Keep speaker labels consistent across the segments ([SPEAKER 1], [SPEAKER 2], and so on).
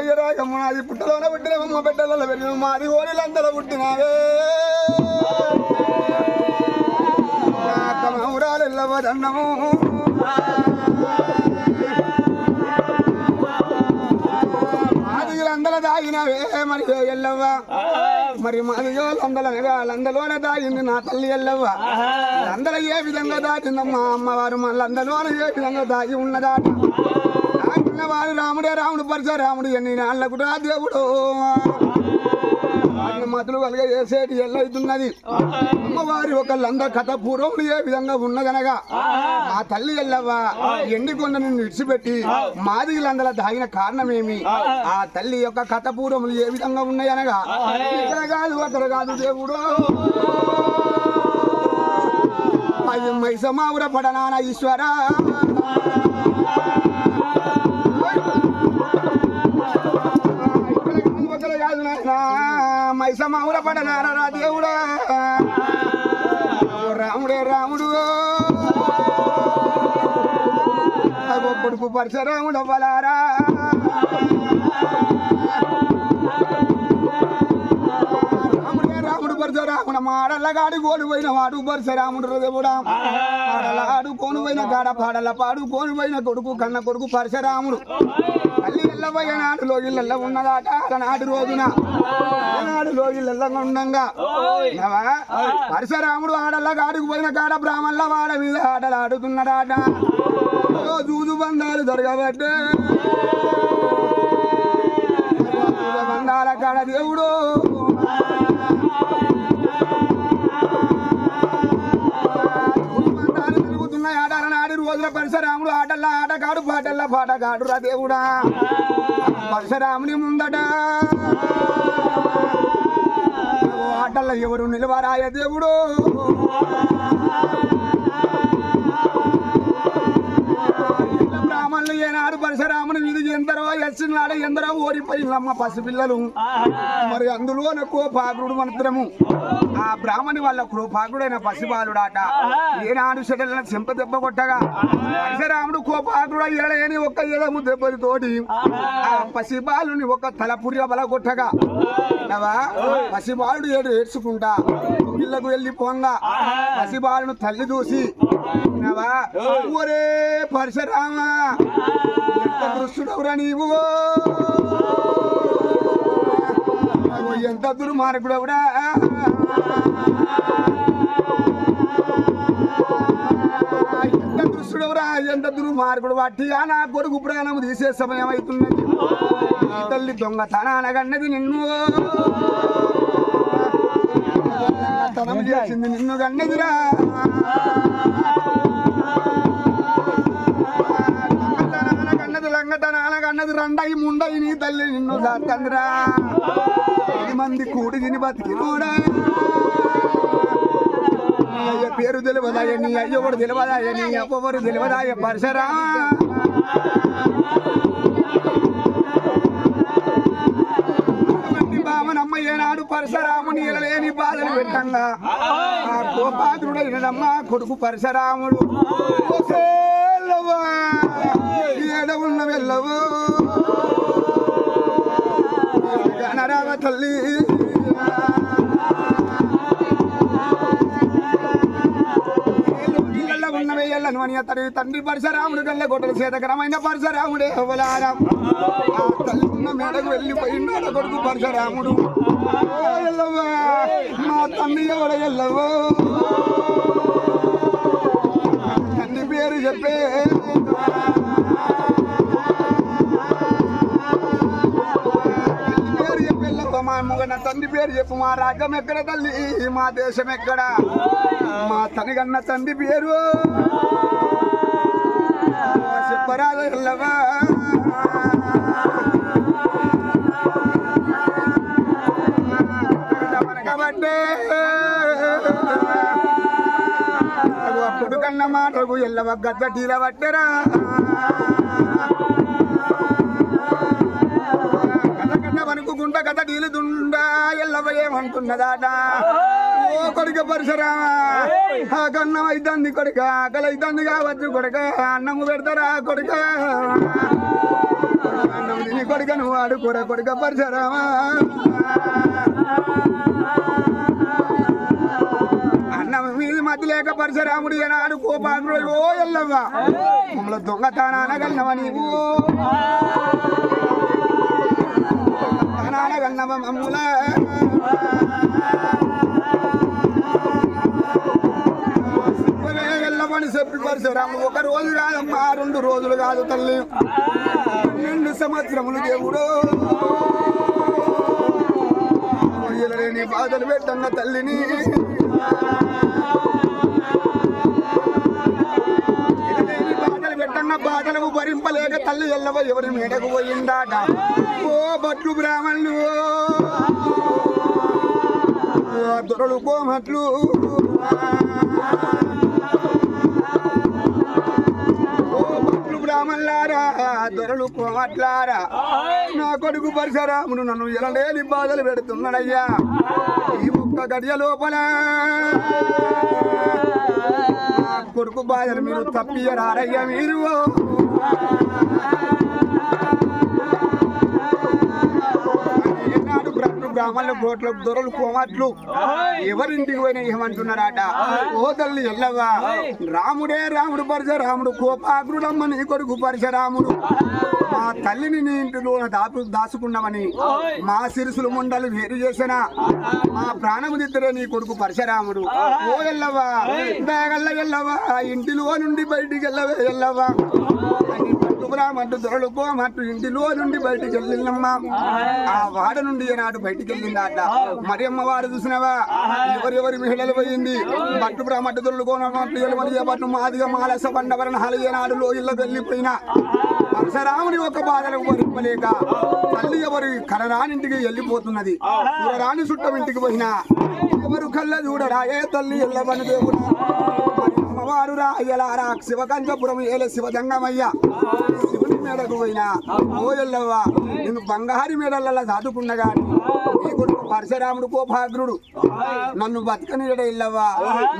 [SPEAKER 1] అయ్యరాగమ్మ నాది పుట్టలోన పుట్టినవమ్మ బిడ్డలలో పెరిగిన మాది ఓడిలందరూ పుట్టినావే. మౌరాలెల్లవదన్నము మాదిగలందరూ దాగినవే మరి ఎల్లవ్వ? మరి మాదిగో లందలనగా దాగింది నా తల్లి ఎల్లవ్వ. అందరూ ఏ విధంగా దాటిందమ్మా అమ్మవారు? మళ్ళందలోనే ఏ విధంగా దాగి ఉన్నదాట? వాడు రాముడే రాముడు పరిచయ రాముడు ఎన్ని నాళ్ళకు రా దేవుడు. వాటిని మతులు కలిగ చేసేటి ఎల్లవుతున్నది అమ్మవారి ఒక లంద కథ పూర్వములు ఏ విధంగా ఉన్నదనగా ఆ తల్లి ఎల్లవ్వ ఎండి కొండను విడిచిపెట్టి మాదిగలందల దాగిన కారణమేమి? ఆ తల్లి యొక్క కథ పూర్వములు ఏ విధంగా ఉన్నాయనగా ఇక్కడ కాదు అక్కడ కాదు దేవుడు. అది మైసమావుర పడనాన ఈశ్వరా. కాదు నాయనా మైసమావుర పడనారా దేవుడా? రాముడే రాముడు. అగో కొడుకు పరశురాముడు బలారా రాముడు పరశురాముడు మాడల్లగాడు గోడు వాడు పరశురాముడు దేవుడా పాడలాడు కోనుపోయిన గాడ పాడల పాడు కోనుపోయిన కొడుకు కన్న కొడుకు పరశరాముడు తల్లి ఎల్లబోయే నాడు లోగిళ్ళ ఉన్నదాట నాడు రోజున నాడు లోగిళ్ళ ఉండంగా పరశరాముడు పరశురాముడు ఆడల్ల పోయిన కాడ బ్రాహ్మణుల వాడ మీద ఆటలు ఆడుతున్నాడాట బంధాలు దొరకబట్టే బంధాల కాడ దేవుడు పరశురాముడు ఆటల్లా ఆటగాడు పాటల్లా పాటగాడు రా దేవుడా. పరశురాముని ముందట. ఆటల్లో ఎవరు నిలవరాయ దేవుడు? రామన్లు ఏనాడు పరశురాముని వీధి ఎందరో ఎచ్చినాడు ఎందరో ఓడిపోయినమ్మ పసిపిల్లలు. మరి అందులో కోపాగ్రుడు మంత్రము. ఆ బ్రాహ్మణి వాళ్ళ కృపాగ్రుడైన పసిబాలుడాట ఏనాడు సెటలైన చెంప దెబ్బ కొట్టగా పరశురాముడు కోపాకుడు ఏడని ఒక్క ఏదము దెబ్బతోటి ఆ పసిబాలుని ఒక తలపురి బల కొట్టగా నవా? పసిబాలుడు ఏడు ఏడ్చుకుంటా. ఇళ్ళకు వెళ్ళి పోంగా. పసిబాలును తల్లి చూసి పరశురామా ఎంత దృష్టుడవురా నీవు? ఎంత దుర్మార్గుడవురా? ఎంత దృష్టుడవురా? ఎంత దుర్మార్గుడు? వాటి నా కొడుకు ప్రాణం తీసే సమయం అవుతున్నది. తల్లి దొంగతనానగన్నది నిన్ను. దొంగతనం చేసింది నిన్ను గన్నదిరా కన్నది లంగతనాన కన్నది రండయి ముండయి నీ తల్లి నిన్ను సాత్తందిరా పది మంది కూడి తిని బతికినోడా? నీ అయ్య పేరు తెలియదాయ నీ అయ్య కూడా తెలియదాయ నీ అవ్వవరు తెలియదాయ పరసరా? పరశురాముని ఎలలేని బాధలు పెట్టంగా. ఆ కోపాదుడైనదమ్మ కొడుకు పరశురాముడు. ఏడ ఉన్న వెళ్ళవు. తల్లి ఉన్నవే అని అతడి తండ్రి పరశురాముడు గల్ల గొడ్డల చేతకరమైన పరశురాముడే అవలారం ఆ తల్లి మేడకు వెళ్ళిపోయినాడు కొడుకు పరశురాముడు. మా తండ్రి ఎవడ ఎల్లవో తండ్రి పేరు చెప్పే నా తండ్రి పేరు చెప్పు మా రాజ్యం ఎక్కడ తల్లి? మా దేశం ఎక్కడ? మా తనగన్న తండ్రి పేరు. చెప్పరాదు ఎల్లవా మనకబట్టే అప్పుడు కన్న మాటకు ఎల్లవ గద్ద టీల పట్టరా గుంట కథ టీలుతుండా ఎల్లవ ఏమంటున్నదాట ఓ కొడుక పరిసరా కన్నం అయిద్దంది కొడుక ఆకలి అయిద్దంది కావచ్చు కొడుక అన్నము పెడతారా కొడుక? అన్నం కొడుక పరశరామా అన్నం మీది మధ్య లేక పరశురాముడు ఏనాడు కోపాగ్రుడు ఓ ఎల్లవ్వ మమ్మల్ని దొంగతనానగలనవ నీవు. దొంగతనానగలనవ మమ్ముల వెళ్ళమని చెప్పి పరశురాముడు ఒక రోజు కాదమ్మా రెండు రోజులు కాదు తల్లి. రెండు సంవత్సరములు దేవుడు. నీ బాధలు పెట్టన్న తల్లిని. బాధలు బాధలకు భరింపలేక తల్లి ఎల్లవ ఎవరి మేడకు పోయిందాట? ఓ బట్లు బ్రాహ్మణులు. ఓ దొరలు కోమట్లు ఓ బట్లు బ్రాహ్మణులారా దొరలు కోమట్లారా నా కొడుకు పరశురాముడు నన్ను ఎలలేని బాధలు పెడుతున్నాడయ్యా. ఈ ఒక్క గడియ లోపల కొడుకు బాధలు మీరు తప్పియరారయ్య మీరు. ఏనాడు బ్రతుకు? కోట్ల దొరలు కోమట్లు. ఎవరింటికి పోయినా ఏమంటున్నారట? ఓ తల్లి ఎల్లవా రాముడే రాముడు పరశురాముడు కోపాగ్రుడమ్మ నీ కొడుకు పరశురాముడు. మా తల్లిని నీ ఇంటిలో దాపు దాచుకున్నామని మా సిరుసులు ముండలు వేరు చేసిన మా ప్రాణము దిద్దరే నీ కొడుకు పరశురాముడు. ఓ ఎల్లవా దయగల్ల ఎల్లవా ఇంటిలో నుండి బయటికి వెళ్ళవే ఎల్లవా పట్టుకురామంటూ దొరలు పోమంటూ ఇంటిలో నుండి బయటికి వెళ్ళినమ్మా. ఆ వాడ నుండి ఏనాడు బయటికి వెళ్ళిందాట. మరి అమ్మవారు చూసినవా? ఎవరెవరి మహిళలు పోయింది? పట్టు బ్రాహ్మట్టు దొరలు కోనట్లు ఎలుమలి పట్టు మాదిగా మాలస బండవరణ హలి ఏనాడు లోయల్లో వెళ్ళిపోయినా పరశురాముని ఒక బాధలకు భరింపలేక తల్లి ఎవరి కరరానింటికి వెళ్ళిపోతున్నది. రాని చుట్టం ఇంటికి పోయినా ఎవరు కళ్ళ చూడరా? ఏ తల్లి ఎల్లవని దేవుడు? మరి అయ్యలారా రాయలారా శివకంచపురం ఏల శివజంగమయ్య. శివుని మేడకు పోయినా. ఓ ఎల్లవ్వ నేను బంగారి మేడలలో దాటుకున్న నీ కొడుకు పరశురాముడు కోపాగ్రుడు. నన్ను బతకని ఇల్లవ్వా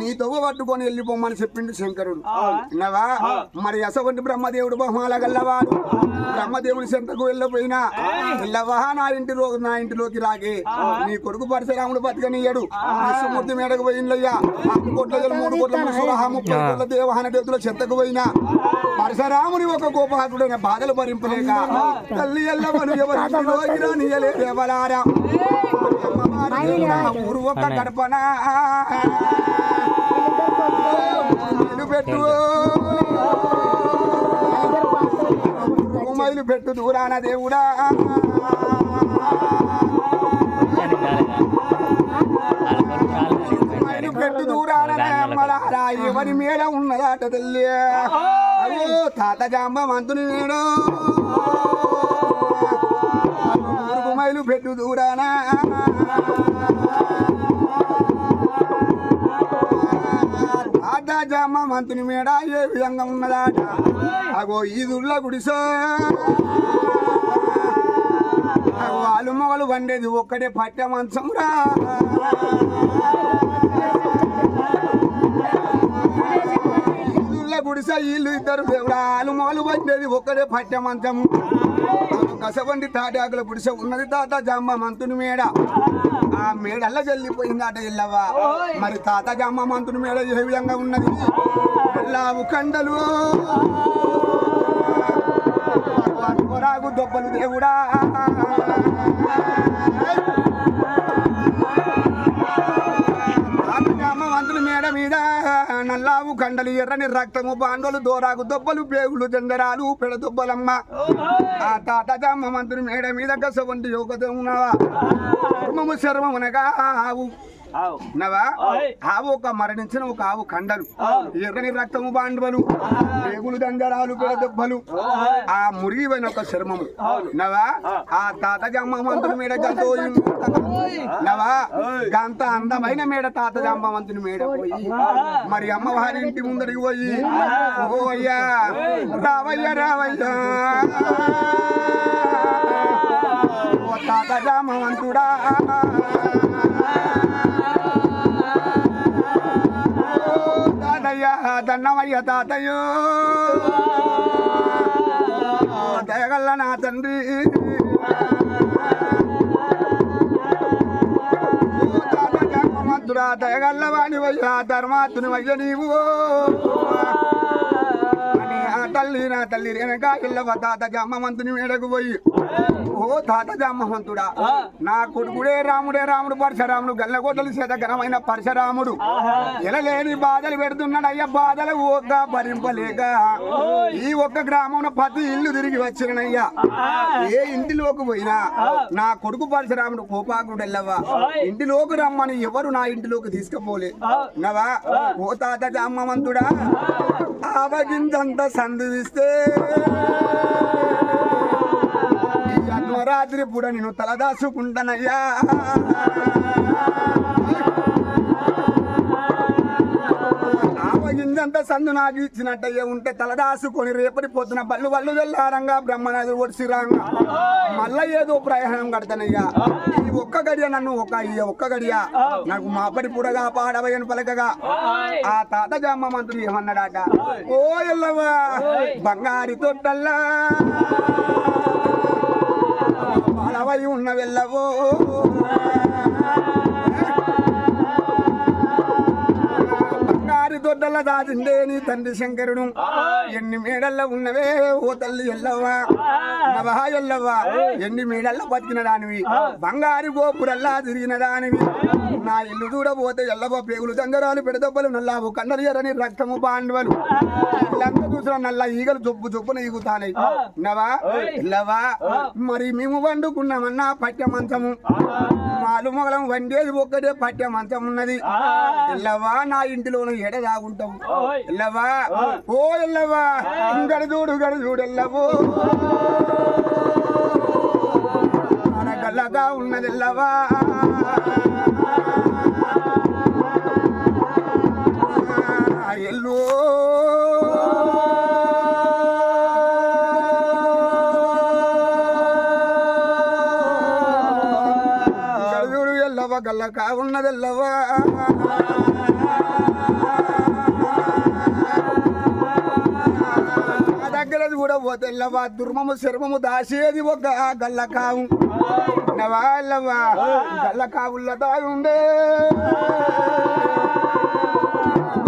[SPEAKER 1] నీ తవ్వ పట్టుకొని వెళ్ళిపోమని చెప్పిండు శంకరుడు. విన్నావా? మరి అసవంటి బ్రహ్మదేవుడు బహుమాల గల్లవాడు. బ్రహ్మదేవుడి చెంతకు వెళ్ళిపోయినా. ఇల్లవా నా ఇంటిలో నా ఇంటిలోకి రాగే నీ కొడుకు పరశురాముడు బతకనియ్యడు. విష్ణుమూర్తి మేడకు పోయిందయ్యా కోట్ల మూడు కోట్ల ముప్పై. కోట్ల దేవహన దేవతల చెత్తకు పోయినా పరశురాముని ఒక కోపహాతుడైన బాధలు భరింపలేక తల్లి ఎల్లవను ఎవరింటిలో ఇరానియలే దేవలారా. ఊరు ఒక్క గడపనా. మైలు పెట్టు మైలు పెట్టు దూరాన దేవుడా. మైలు పెట్టు. దూరాన అమ్మలారా ఎవరి మేడ ఉన్నదాట తల్లి. అయ్యో తాత జాంబ మంతుని నేడు ఊరుకు మైలు పెట్టు దూరానా. తాత జాంబ మంతుని మేడ ఏ విధంగా ఉన్నదాట? అగో ఈదుళ్ళ గుడిసో. అగో ఆలు మొగలు వండేది ఒక్కటే పట్టె మంచం రా ఈదుళ్ళ గుడిసె వీళ్ళు ఇద్దరు దేవుడాలు. మాలు వండేది ఒక్కడే పట్టె మంచం కసవండి తాటాకుల గుడిసె ఉన్నది తాత జమ్మ మంతుని మేడ. ఆ మేడల్లా జల్లిపోయిందట ఇల్లవా మరి తాత జమ్మ మంతుని మేడ ఏ విధంగా ఉన్నది? లావు కండలు. కొరాగు దొబ్బలు దేవుడా. కొండల మీద నల్లావు కండలు ఎర్రని రక్తము బాండలు దోరాకు దొబ్బలు బేగులు జందరాలు పెడ దొబ్బలమ్మ ఆ తాత మంత్రి మేడ మీద గసవంటి యోగత ఉన్నవా కుర్మము శర్మమునగా ఆవు నవా ఆవు. ఒక మరణించిన ఒక ఆవు కండలు ఎర్రని రక్తము బాండవలు పేగులు దండరాలు దెబ్బలు. ఆ మురిగిపోయిన ఒక శర్మము నవా ఆ తాత జమ్మవంతుని మేడ గంతో నవా గంత అందమైన మేడ తాత జమ్మవంతుని మేడ పోయి. మరి అమ్మవారి ఇంటి ముందరికి పోయి. ఓ అయ్యా. రావయ్య రావయ్యా. ఓ తాత జామవంతుడా తాతయ్య దండమయ్య తాతయ్యో. దయ దయగల్ల నా తండ్రి. ఓ తాత దయగల్ల వాణివయ్యా ధర్మాతుని వయ్య నీవు. తల్లి నా తల్లి వెనక ఇల్లవ తాత జమ్మమంతుని మేడకు పోయి. ఓ తాత జమ్మమంతుడా నా కొడుకుడే రాముడే రాముడు పరశురాముడు గల్లగొడ్డలు చేత ఘనమైన పరశురాముడు ఎలలేని బాధలు పెడుతున్నాడు అయ్య బాధలు ఒక్క భరింపలేక. ఈ ఒక్క గ్రామంలో ప్రతి ఇల్లు తిరిగి వచ్చినయ్యా ఏ ఇంటిలోకి పోయినా నా కొడుకు పరశురాముడు కోపాకుడు వెళ్ళవా ఇంటిలోకి రమ్మని ఎవరు నా ఇంటిలోకి తీసుకుపోలే. నవా ఓ తాత జామవంతుడా ఆవగిందంత సంధిస్తే ఈ అర్ధరాత్రి పూట నేను తలదాసుకుంటానయ్యా ఆవగిందంత సందు నాకు ఇచ్చినట్టయ్యే ఉంటే తలదాసుకొని రేపటి పొద్దున బల్లు బల్లు వెళ్ళారంగా బ్రహ్మనది ఒడిసిరాంగా. మళ్ళా ఏదో ప్రయాణం కడతానయ్యా. ఈ ఒక్క గడియ నన్ను ఒక ఈ ఒక్క గడియ నాకు మాపడి పుడగా పాడవయను పలకగా. ఆ తాత జామ మంత్రులు ఏమన్నాడట? ఓ ఎల్లవా బంగారి తొట్టల్లా. పాడవై ఉన్న వెళ్ళవో దొడ్డల దాచిందే నీ తండ్రి శంకరుడు. ఎన్ని మేడల్లో ఉన్నవే ఓ తల్లి ఎల్లవ్వా? నవహా ఎల్లవ్వా? ఎన్ని మేడల్లో బతికిన దానివి? బంగారు గోపురల్లా తిరిగిన దానివి. నా ఇల్లు చూడబోతే ఎల్లవ పేగులు చందరాలు పెడదబ్బలు నల్లావు కన్నరి ఎరని రక్తము పాండవలు. ఇల్లంతా చూసిన నల్ల ఈగలు చొప్పు చొప్పున ఈగుతానై. నవా ఎల్లవా మరి మేము వండుకున్నామన్నా పట్టె మంచము మాలు మొగలం వండేది ఒక్కటే పట్టె మంచం ఉన్నది ఎల్లవా నా ఇంటిలోన ఎడ దాగుంటాం ఎల్లవా ఓ. ఎల్లవా గడ చూడు గడ చూడు ఎల్లవో అనగల్లగా ఉన్నది ఎల్లవా ఎల్లో. గల్లక ఉన్నదెల్లవా ఆ కూడా పోతే దుర్మము శర్మము దాసేది ఒక గల్లకావు నవా ఎల్లవా గల్లకావుల్ల దాగుండే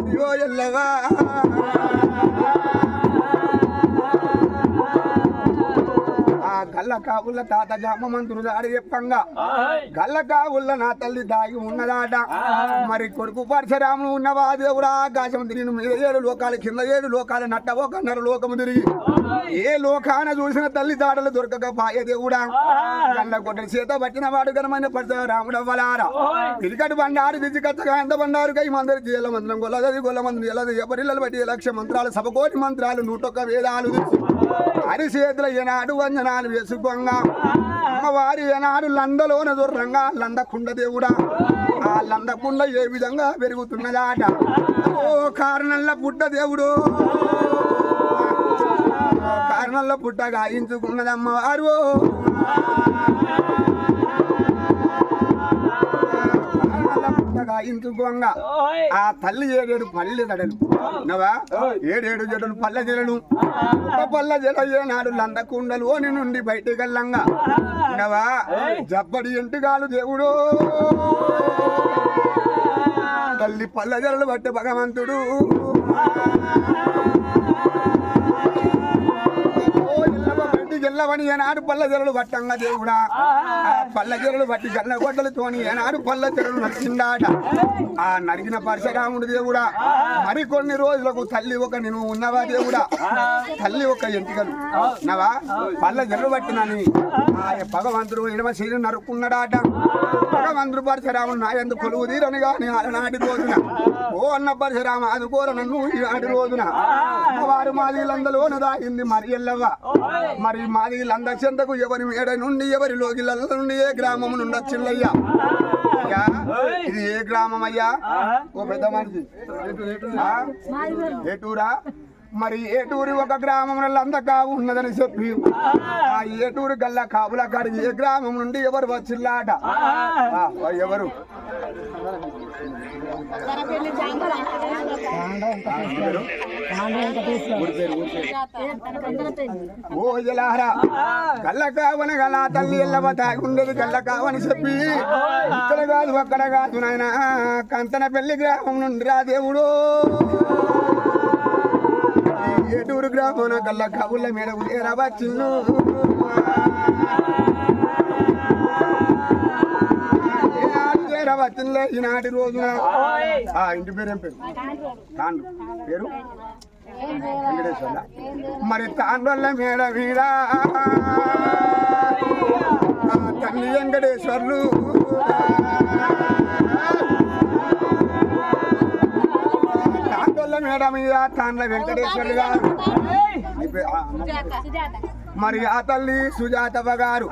[SPEAKER 1] ఇదిగో ఎల్లవా. గల్ల కావుల తాత జామ మంత్రులు దాడి చెప్పంగా. గల్ల కావుల నా తల్లి దాగి ఉన్నదాట. మరి కొడుకు పరశురాములు ఉన్నవా దేవుడా? ఆకాశం తిరిగి మీద ఏడు లోకాలు కింద ఏడు లోకాలు నట్ట ఒకన్నర లోకము తిరిగి. ఏ లోకాన చూసిన తల్లి దాడలు దొరకక పాయ దేవుడా? గల్ల కొట్టిన చేత పట్టిన వాడు ఘనమైన పరశురాముడు అవ్వలారా? పిలికటి బండారు దిద్ది కచ్చగా ఎంత బండారు? కై మందరి జీల మంత్రం గొల్లది గొల్ల మంత్రం ఎలది ఎపరిల్లలు బట్టి లక్ష మంత్రాలు సభకోటి మంత్రాలు నూటొక్క వేదాలు. తెచ్చి అరిచేతుల ఏనాడు వంజనాలు వేసుకోంగా. అమ్మవారి ఏనాడు లందలోన దూరంగా లందకుండ దేవుడా ఆ లందకుండ ఏ విధంగా పెరుగుతున్నదాట? ఓ కారణంలో పుట్ట దేవుడు. కారణంలో పుట్ట గాయించుకున్నది పుట్ట గాయించుకోంగా ఆ తల్లి ఏడేడు పల్లె జడలు నవా ఏడేడు జడలు పల్లె జడలు. ఒక పల్లె జడ ఏనాడు లందకుండలు అని నుండి బయటికి వెళ్ళంగా నవా జబ్బడి ఎంటుగాలు దేవుడు. తల్లి పల్లె జడలు బట్టి భగవంతుడు. బయటికి వెళ్ళవని ఏనాడు పల్ల జరలు పట్టంగా దేవుడా. ఆ పల్ల జరలు బట్టి గల్ల గొడ్డలతోని ఏనాడు పల్ల జరలు నరికిందాట ఆ నరికిన పరశురాముడు దేవుడా. మరికొన్ని రోజులకు తల్లి ఒక నేను ఉన్నవా దేవుడా? తల్లి ఒక ఎంటికలు. నవా పల్ల జరలు పట్టినని. ఆ. భగవంతుడు ఎడమ శరీరం నరుక్కున్నాడాట. భగవంతుడు పరశురాముడు నా ఎందుకు కొలువు తీరని గాని ఆనాటి రోజున. ఓ అన్న పరశురామ అనుకోర నన్ను ఈనాటి రోజున. వారు మాదిలందలోన దాగింది మరి ఎల్లవ్వ. మరి మాది లంద చెంతకు ఎవరి మేడ నుండి ఎవరి లోగిల నుండి ఏ గ్రామం నుండి వచ్చిందయ్యా అయ్యా, ఇది ఏ గ్రామం అయ్యా ఓ పెద్ద మనిషి? ఏటూరా? మరి ఏటూరి ఒక గ్రామంలో లంద కావు ఉన్నదని చెప్పి. ఆ ఏటూరు గల్ల కాపుల కాడికి ఏ గ్రామం నుండి ఎవరు వచ్చిల్లాట? ఆ, ఎవరు? ఓ జలారా కళ్ళ కావన గల తల్లి ఎల్లవ తాగుండేది కళ్ళ కావని చెప్పి ఇక్కడ కాదు అక్కడ కాదు నాయన కంతన పెళ్ళి గ్రామం నుండి రా దేవుడు. ఏటూరు గ్రామం కళ్ళ కావుల మేడ ఉదేరా వచ్చిండు వచ్చిందిలే ఈనాటి రోజున ఆ ఇంటి పేరు ఏం పేరు? తాండు. పేరు? వెంకటేశ్వర్ల. మరి తాండ్వల్ల మేడ మీద తల్లి వెంకటేశ్వర్లు. తాండ్వల్ల మేడ మీద తాండ్ల వెంకటేశ్వర్లు గారు. మరి ఆ తల్లి సుజాతవ గారు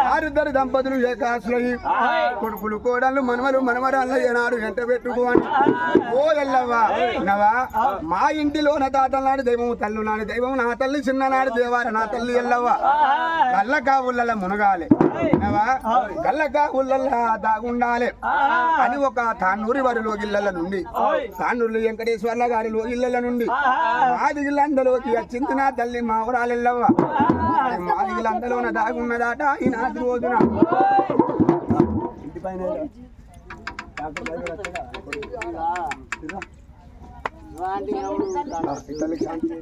[SPEAKER 1] వారిద్దరు దంపతులు ఏకాసులయ్యి కొడుకులు కోడళ్ళు మనవలు మనవరాళ్ళ ఏనాడు వెంట పెట్టుకోని ఓ ఎల్లవ్వా నవా మా ఇంటిలోన తాతల నాడు దైవం తల్లు నాడు దైవం నా తల్లి చిన్ననాడు దేవార నా తల్లి ఎల్లవ్వ. కళ్ళ కావుళ్ళ మునగాలి నవా కళ్ళ కావుళ్ళ దాగుండాలి. అని ఒక తాన్నూరి వారి లోగిళ్ళ నుండి తాన్నూరు వెంకటేశ్వర్ల గారి లోగిళ్ళ నుండి మాదిగిలందలోకి వచ్చింది నా తల్లి మా ఊరాలెల్లవ్వ. మాదిగిలందలోన దాగున్నదాట ఈనాటి రోజున శాంతి